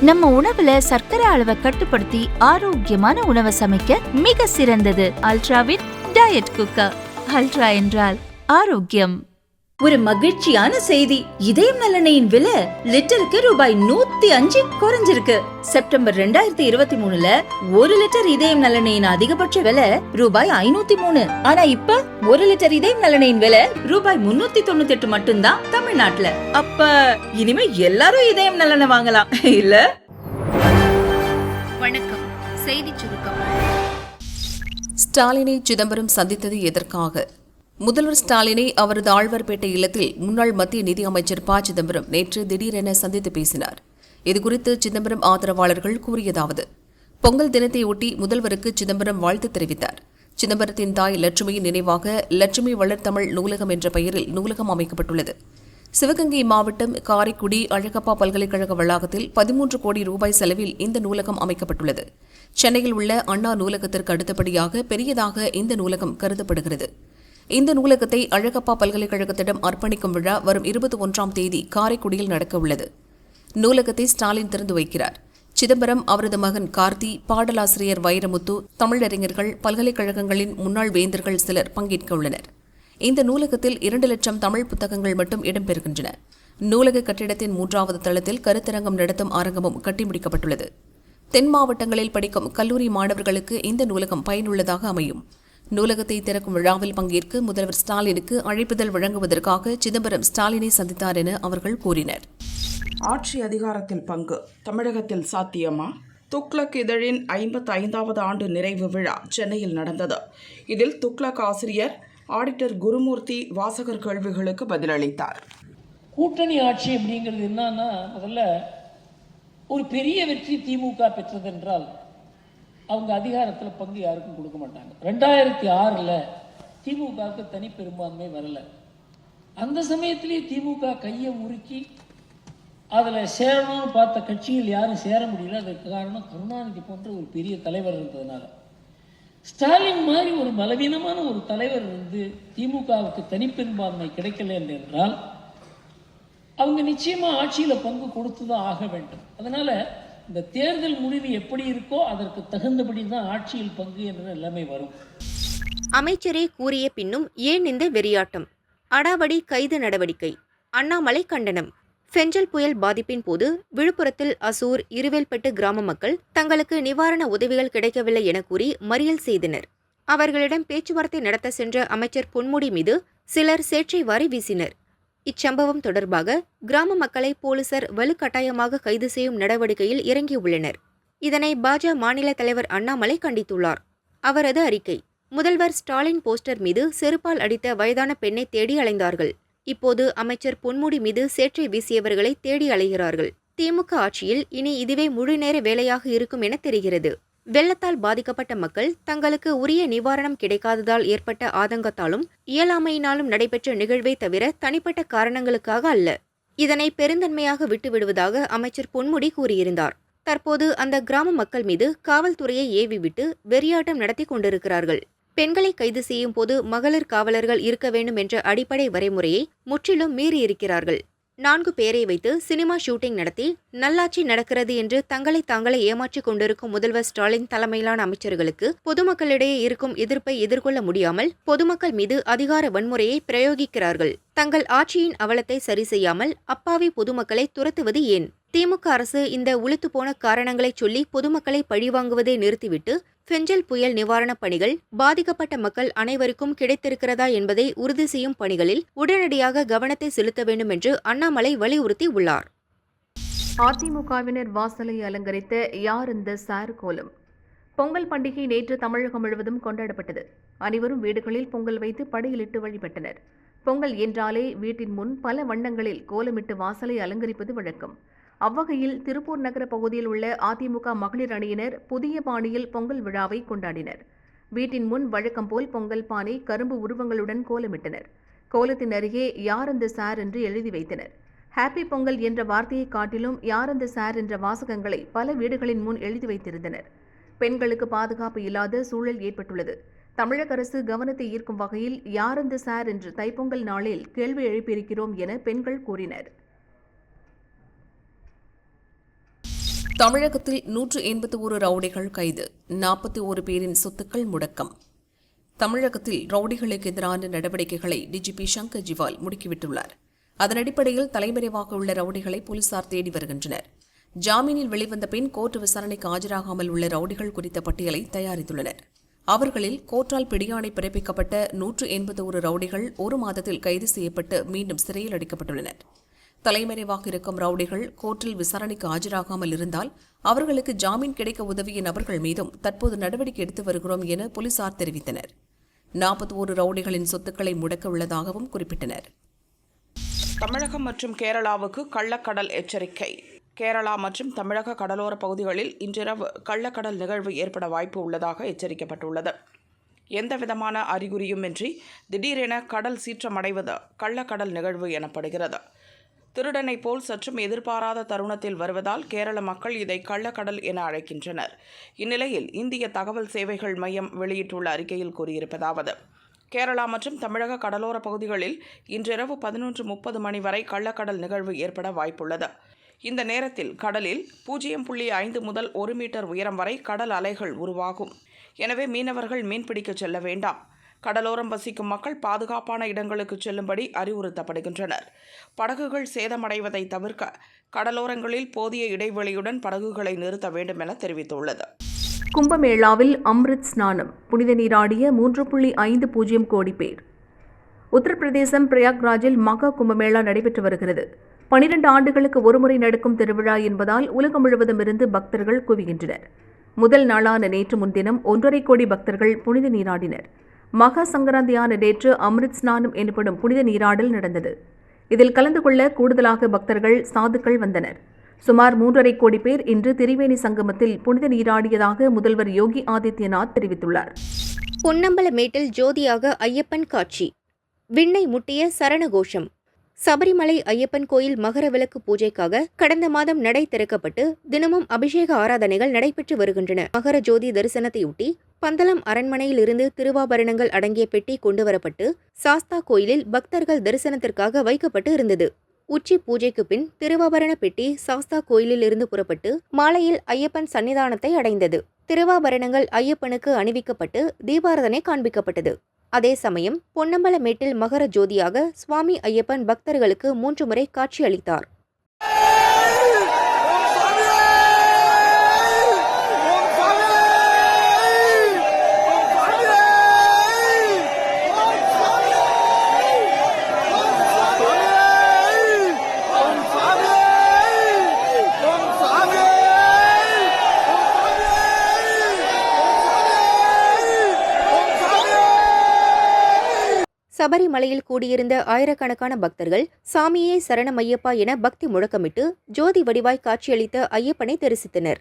நம்ம உணவுல சர்க்கரை அளவை கட்டுப்படுத்தி ஆரோக்கியமான உணவை சமைக்க மிக சிறந்தது. அல்ட்ராவின் டயட் குக்கர். அல்ட்ரா என்றால் ஆரோக்கியம். ஒரு மகிழ்ச்சியான செய்தி. இதயம் நலனையின் விலை லிட்டருக்கு ரூபாய் நூத்தி அஞ்சு குறைஞ்சிருக்கு. செப்டம்பர் ரெண்டாயிரத்தி இருபத்தி மூணுல ஒரு லிட்டர் இதயம் நலனையின் அதிகபட்ச விலை ரூபாய் ஐநூத்தி மூணு. ஆனா இப்ப ஒரு லிட்டர் இதயம் நலனையின் விலை ரூபாய் முன்னூத்தி தொண்ணூத்தி எட்டு மட்டும்தான் தமிழ்நாட்டுல. அப்ப இனிமே எல்லாரும் இதயம் நலனை வாங்கலாம் இல்ல? வணக்கம். செய்தி சுருக்கம். ஸ்டாலினை சிதம்பரம் சந்தித்தது எதற்காக? முதல்வர் ஸ்டாலினை அவரது ஆழ்வார்பேட்டை இல்லத்தில் முன்னாள் மத்திய நிதி அமைச்சர் ப. சிதம்பரம் நேற்று திடீரென சந்தித்து பேசினார். இதுகுறித்து சிதம்பரம் ஆதரவாளர்கள் கூறியதாவது பொங்கல் தினத்தையொட்டி முதல்வருக்கு சிதம்பரம் வாழ்த்து தெரிவித்தார். சிதம்பரத்தின் தாய் லட்சுமியின் நினைவாக லட்சுமி வளர்த்தமிழ் நூலகம் என்ற பெயரில் நூலகம் அமைக்கப்பட்டுள்ளது. சிவகங்கை மாவட்டம் காரைக்குடி அழகப்பா பல்கலைக்கழக வளாகத்தில் பதிமூன்று கோடி ரூபாய் செலவில் இந்த நூலகம் அமைக்கப்பட்டுள்ளது. சென்னையில் உள்ள அண்ணா நூலகத்திற்கு அடுத்தபடியாக பெரியதாக இந்த நூலகம் கருதப்படுகிறது. இந்த நூலகத்தை அழகப்பா பல்கலைக்கழகத்திடம் அர்ப்பணிக்கும் விழா வரும் இருபத்தி ஒன்றாம் தேதி காரைக்குடியில் நடக்கவுள்ளது நூலகத்தை ஸ்டாலின் திறந்து வைக்கிறார். சிதம்பரம் அவரது மகன் கார்த்தி பாடலாசிரியர் வைரமுத்து தமிழறிஞர்கள் பல்கலைக்கழகங்களின் முன்னாள் வேந்தர்கள் சிலர் பங்கேற்க உள்ளனர். இந்த நூலகத்தில் இரண்டு லட்சம் தமிழ் புத்தகங்கள் மட்டும் இடம்பெறுகின்றன. நூலக கட்டிடத்தின் மூன்றாவது தளத்தில் கருத்தரங்கம் நடத்தும் அரங்கமும் கட்டி முடிக்கப்பட்டுள்ளது தென் மாவட்டங்களில் படிக்கும் கல்லூரி மாணவர்களுக்கு இந்த நூலகம் பயனுள்ளதாக அமையும். நூலகத்தை திறக்கும் விழாவில் பங்கேற்க முதல்வர் ஸ்டாலினுக்கு அழைப்புதல் வழங்குவதற்காக சிதம்பரம் ஸ்டாலினை சந்தித்தார் என அவர்கள் கூறினர். ஆட்சி அதிகாரத்தில் பங்கு. தமிழகத்தில் சாத்தியமா? துக்ளக் இதழின் ஐம்பத்தி ஐந்தாவது ஆண்டு நிறைவு விழா சென்னையில் நடந்தது. இதில் துக்ளக் ஆசிரியர் ஆடிட்டர் குருமூர்த்தி வாசகர் கேள்விகளுக்கு பதிலளித்தார். கூட்டணி ஆட்சி அப்படிங்கிறது என்னன்னா முதல்ல ஒரு பெரிய வெற்றி திமுக பெற்றதென்றால் அவங்க அதிகாரத்தில் பங்கு யாருக்கும் கொடுக்க மாட்டாங்க. ரெண்டாயிரத்தி ஆறில் திமுகவுக்கு தனி பெரும்பான்மை வரல. அந்த சமயத்திலேயே திமுக கையை முறுக்கி அதில் சேரணும்னு பார்த்த கட்சியில் யாரும் சேர முடியல. அதற்கு காரணம் கருணாநிதி போன்ற ஒரு பெரிய தலைவர் இருந்ததுனால. ஸ்டாலின் மாதிரி ஒரு பலவீனமான ஒரு தலைவர் வந்து திமுகவுக்கு தனிப்பெரும்பான்மை கிடைக்கல என்றால் அவங்க நிச்சயமாக ஆட்சியில் பங்கு கொடுத்து தான் ஆக வேண்டும். அதனால் இந்த தேர்தல் முடிவு எப்படி இருக்கோ அதற்கு தகுந்தபடி தான் ஆட்சியில் பங்கு என்ற நிலைமை வரும். அமைச்சரே கூறிய பின்னும் ஏன் இந்த வெறியாட்டம்? அடாவடி கைது நடவடிக்கை அண்ணாமலை கண்டனம். ஃபெஞ்சல் புயல் பாதிப்பின் போது விழுப்புரத்தில் அசூர் இருவேல்பட்டு கிராம மக்கள் தங்களுக்கு நிவாரண உதவிகள் கிடைக்கவில்லை என கூறி மறியல் செய்தனர். அவர்களிடம் பேச்சுவார்த்தை நடத்த சென்ற அமைச்சர் பொன்முடி மீது சிலர் சேற்றை வாரி வீசினர். இச்சம்பவம் தொடர்பாக கிராம மக்களை போலீசார் வலுக்கட்டாயமாக கைது செய்யும் நடவடிக்கையில் இறங்கியுள்ளனர். இதனை பாஜ மாநில தலைவர் அண்ணாமலை கண்டித்துள்ளார். அவரது அறிக்கை முதல்வர் ஸ்டாலின் போஸ்டர் மீது செருப்பால் அடித்த வயதான பெண்ணை தேடி அலைந்தார்கள். இப்போது அமைச்சர் பொன்முடி மீது சேற்றை வீசியவர்களை தேடி அலைகிறார்கள். திமுக ஆட்சியில் இனி இதுவே முழுநேர வேலையாக இருக்கும் என தெரிகிறது. வெள்ளத்தால் பாதிக்கப்பட்ட மக்கள் தங்களுக்கு உரிய நிவாரணம் கிடைக்காததால் ஏற்பட்ட ஆதங்கத்தாலும் இயலாமையினாலும் நடைபெற்ற நிகழ்வை தவிர தனிப்பட்ட காரணங்களுக்காக அல்ல. இதனை பெருந்தன்மையாக விட்டுவிடுவதாக அமைச்சர் பொன்முடி கூறியிருந்தார். தற்போது அந்த கிராம மக்கள் மீது காவல்துறையை ஏவிவிட்டு வெறியாட்டம் நடத்தி கொண்டிருக்கிறார்கள். பெண்களை கைது செய்யும் போது மகளிர் காவலர்கள் இருக்க வேண்டும் என்ற அடிப்படை வரைமுறையை முற்றிலும் மீறியிருக்கிறார்கள். நான்கு பேரை வைத்து சினிமா ஷூட்டிங் நடத்தி நல்லாட்சி நடக்கிறது என்று தங்களை தாங்களே ஏமாற்றிக் கொண்டிருக்கும் முதல்வர் ஸ்டாலின் தலைமையிலான அமைச்சர்களுக்கு பொதுமக்களிடையே இருக்கும் எதிர்ப்பை எதிர்கொள்ள முடியாமல் பொதுமக்கள் மீது அதிகார வன்முறையை பிரயோகிக்கிறார்கள். தங்கள் ஆட்சியின் அவலத்தை சரி செய்யாமல் அப்பாவி பொதுமக்களை துரத்துவது ஏன்? திமுக அரசு இந்த உளுத்துப்போன காரணங்களை சொல்லி பொதுமக்களை பழிவாங்குவதை நிறுத்திவிட்டு ஃபெஞ்சல் புயல் நிவாரணப் பணிகள் பாதிக்கப்பட்ட மக்கள் அனைவருக்கும் கிடைத்திருக்கிறதா என்பதை உறுதி செய்யும் பணிகளில் உடனடியாக கவனத்தை செலுத்த வேண்டும் என்று அண்ணாமலை வலியுறுத்தி உள்ளார். அதிமுகவினர் வாசலை அலங்கரித்த யார் இந்த சார் கோலம்? பொங்கல் பண்டிகை நேற்று தமிழகம் முழுவதும் கொண்டாடப்பட்டது. அனைவரும் வீடுகளில் பொங்கல் வைத்து படையிலிட்டு வழிபட்டனர். பொங்கல் என்றாலே வீட்டின் முன் பல வண்ணங்களில் கோலமிட்டு வாசலை அலங்கரிப்பது வழக்கம். அவ்வகையில் திருப்பூர் நகர பகுதியில் உள்ள அதிமுக மகளிர் அணியினர் புதிய பாணியில் பொங்கல் விழாவை கொண்டாடினர். வீட்டின் முன் வழக்கம் போல் பொங்கல் பானை கரும்பு உருவங்களுடன் கோலமிட்டனர். கோலத்தின் அருகே யார் அந்த சார் என்று எழுதி வைத்தனர். ஹாப்பி பொங்கல் என்ற வார்த்தையை காட்டிலும் யார் அந்த சார் என்ற வாசகங்களை பல வீடுகளின் முன் எழுதி வைத்திருந்தனர். பெண்களுக்கு பாதுகாப்பு இல்லாத சூழல் ஏற்பட்டுள்ளது. தமிழக அரசு கவனத்தை ஈர்க்கும் வகையில் யார் அந்த சார் என்று தைப்பொங்கல் நாளில் கேள்வி எழுப்பியிருக்கிறோம் என பெண்கள் கூறினர். தமிழகத்தில் நூற்று எண்பத்தி ஒரு ரவுடிகள் கைது. நாற்பத்தி ஒரு பேரின் சொத்துக்கள் முடக்கம். தமிழகத்தில் ரவுடிகளுக்கு எதிரான நடவடிக்கைகளை டிஜிபி சங்கர் ஜிவால் முடுக்கிவிட்டுள்ளார். அதன் அடிப்படையில் தலைமறைவாக உள்ள ரவுடிகளை போலீசார் தேடி வருகின்றனர். ஜாமீனில் வெளிவந்த பின் கோர்ட் விசாரணைக்கு ஆஜராகாமல் உள்ள ரவுடிகள் குறித்த பட்டியலை தயாரித்துள்ளனர். அவர்களில் கோர்ட்டால் பிடியாணை பிறப்பிக்கப்பட்ட நூற்று எண்பத்தி ஒரு ரவுடிகள் ஒரு மாதத்தில் கைது செய்யப்பட்டு மீண்டும் சிறையில் அடைக்கப்பட்டுள்ளனர். தலைமறைவாக இருக்கும் ரவுடிகள் கோர்ட்டில் விசாரணைக்கு ஆஜராகாமல் இருந்தால் அவர்களுக்கு ஜாமீன் கிடைக்க உதவிய நபர்கள் மீதும் தற்போது நடவடிக்கை எடுத்து வருகிறோம் என போலீசார் தெரிவித்தனர். நாற்பத்தி ஒரு ரவுடிகளின் சொத்துக்களை முடக்க உள்ளதாகவும் குறிப்பிட்டனர். தமிழகம் மற்றும் கேரளாவுக்கு கள்ளக்கடல் எச்சரிக்கை. கேரளா மற்றும் தமிழக கடலோர பகுதிகளில் இன்றிரவு கள்ளக்கடல் நிகழ்வு ஏற்பட வாய்ப்பு உள்ளதாக எச்சரிக்கப்பட்டுள்ளது. எந்த விதமான அறிகுறியுமின்றி திடீரென கடல் சீற்றமடைவது கள்ளக்கடல் நிகழ்வு எனப்படுகிறது. திருடனை போல் சற்றும் எதிர்பாராத தருணத்தில் வருவதால் கேரள மக்கள் இதை கள்ளக்கடல் என அழைக்கின்றனர். இந்நிலையில் இந்திய தகவல் சேவைகள் மையம் வெளியிட்டுள்ள அறிக்கையில் கூறியிருப்பதாவது கேரளா மற்றும் தமிழக கடலோர பகுதிகளில் இன்றிரவு பதினொன்று முப்பது மணி வரை கள்ளக்கடல் நிகழ்வு ஏற்பட வாய்ப்புள்ளது. இந்த நேரத்தில் கடலில் பூஜ்ஜியம் புள்ளி ஐந்து முதல் ஒரு மீட்டர் உயரம் வரை கடல் அலைகள் உருவாகும். எனவே மீனவர்கள் மீன்பிடிக்க செல்ல வேண்டாம். கடலோரம் வசிக்கும் மக்கள் பாதுகாப்பான இடங்களுக்கு செல்லும்படி அறிவுறுத்தப்படுகின்றனர். படகுகள் சேதமடைவதை தவிர்க்க கடலோரங்களில் போதிய இடைவெளியுடன் படகுகளை நிறுத்த வேண்டும் என தெரிவித்துள்ளது. கும்பமேளாவில் அம்ரித் ஸ்நானம் புனித நீராடிய மூன்று புள்ளி ஐந்து பூஜ்ஜியம் கோடி பேர். உத்தரப்பிரதேசம் பிரயாக்ராஜில் மகா கும்பமேளா நடைபெற்று வருகிறது. பனிரெண்டு ஆண்டுகளுக்கு ஒருமுறை நடக்கும் திருவிழா என்பதால் உலகம் முழுவதும் இருந்து பக்தர்கள் குவிகின்றனர். முதல் நாளான நேற்று முன்தினம் ஒன்றரை கோடி பக்தர்கள் புனித நீராடினர். மகா சங்கராந்தியான நேற்று அம்ரித் ஸ்நானம் எனப்படும் புனித நீராடல் நடந்தது. இதில் கலந்து கொள்ள கூடுதலாக பக்தர்கள் சாதுக்கள் வந்தனர். சுமார் மூன்றரை கோடி பேர் இன்று திரிவேணி சங்கமத்தில் புனித நீராடியதாக முதல்வர் யோகி ஆதித்யநாத் தெரிவித்துள்ளார். பொன்னம்பலமேட்டில் ஜோதியாக ஐயப்பன் காட்சி. விண்ணை முட்டிய சரணகோஷம். சபரிமலை ஐயப்பன் கோயில் மகர விளக்கு பூஜைக்காக கடந்த மாதம் நடை திறக்கப்பட்டு தினமும் அபிஷேக ஆராதனைகள் நடைபெற்று வருகின்றன. மகர ஜோதி தரிசனத்தையொட்டி பந்தளம் அரண்மனையில் இருந்து திருவாபரணங்கள் அடங்கிய பெட்டி கொண்டுவரப்பட்டு சாஸ்தா கோயிலில் பக்தர்கள் தரிசனத்திற்காக வைக்கப்பட்டு இருந்தது. உச்சி பூஜைக்கு பின் திருவாபரண பெட்டி சாஸ்தா கோயிலில் இருந்து புறப்பட்டு மாலையில் ஐயப்பன் சன்னிதானத்தை அடைந்தது. திருவாபரணங்கள் ஐயப்பனுக்கு அணிவிக்கப்பட்டு தீபாரதனை காண்பிக்கப்பட்டது. அதே சமயம் பொன்னம்பலமேட்டில் மகர ஜோதியாக சுவாமி ஐயப்பன் பக்தர்களுக்கு மூன்று முறை காட்சியளித்தார். சபரிமலையில் கூடியிருந்த ஆயிரக்கணக்கான பக்தர்கள் சாமியே சரணமையப்பா என பக்தி முழக்கமிட்டு ஜோதி வடிவாய் காட்சியளித்த ஐயப்பனை தரிசித்தனர்.